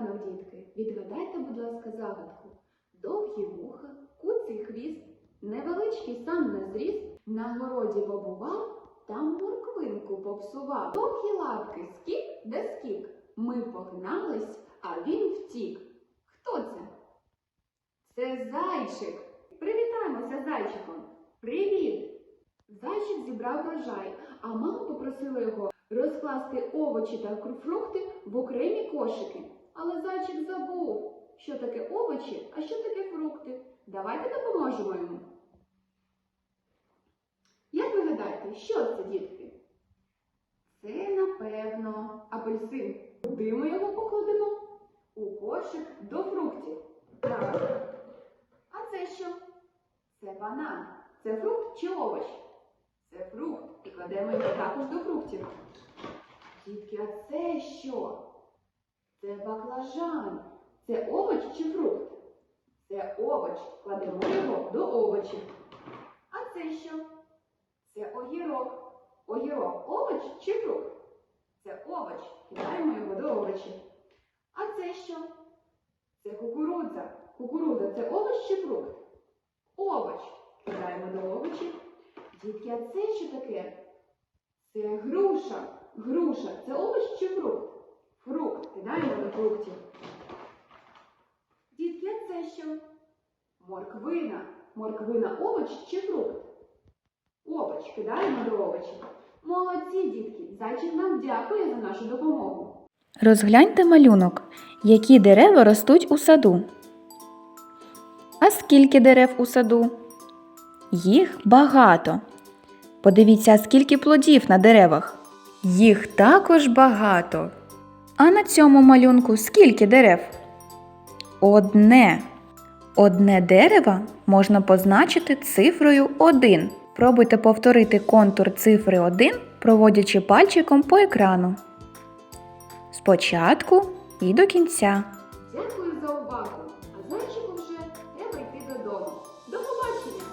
ранок, дітки. Відгадайте, будь ласка, загадку. Довгі вуха, куций хвіст, невеличкий сам на зріст, на городі побував, там морквинку попсував. Довгі лапки, скік де скік. Ми погнались, а він втік. Хто це? Це зайчик. Привітаємося зайчиком. Привіт! Зайчик зібрав врожай, а мама попросила його розкласти овочі та фрукти в окремі кошики. Але зайчик забув, що таке овочі, а що таке фрукти. Давайте допоможемо йому. Як ви гадаєте, що це, дітки? Це, напевно, апельсин. Куди ми його покладемо? У кошик до фруктів. Так. А це що? Це банан. Це фрукт чи овоч? Це фрукт. І кладемо його також до фруктів. Дітки, а це що? Це баклажан. Це овоч чи фрукт? Це овоч. Кладемо його до овочів. А це що? Це огірок. Огірок овоч чи фрукт? Це овоч. Кидаємо його до овочів. А це що? Це кукурудза. Кукурудза це овоч чи фрукт? Овоч. Кидаємо до овочів. Дітки, а це що таке? Це груша. Груша це овоч чи фрукт? Фруктів. Дітки, а це що? Морквина. Морквина овоч чи фрукт? Овоч. Кидаємо до овочів. Молодці, дітки. Зайчик нам дякує за нашу допомогу. Розгляньте малюнок, які дерева ростуть у саду. А скільки дерев у саду? Їх багато. Подивіться, скільки плодів на деревах. Їх також багато. А на цьому малюнку скільки дерев? Одне. Одне дерево можна позначити цифрою 1. Пробуйте повторити контур цифри 1, проводячи пальчиком по екрану. Спочатку і до кінця. Дякую за увагу! А зайчику вже треба йти додому. До побачення!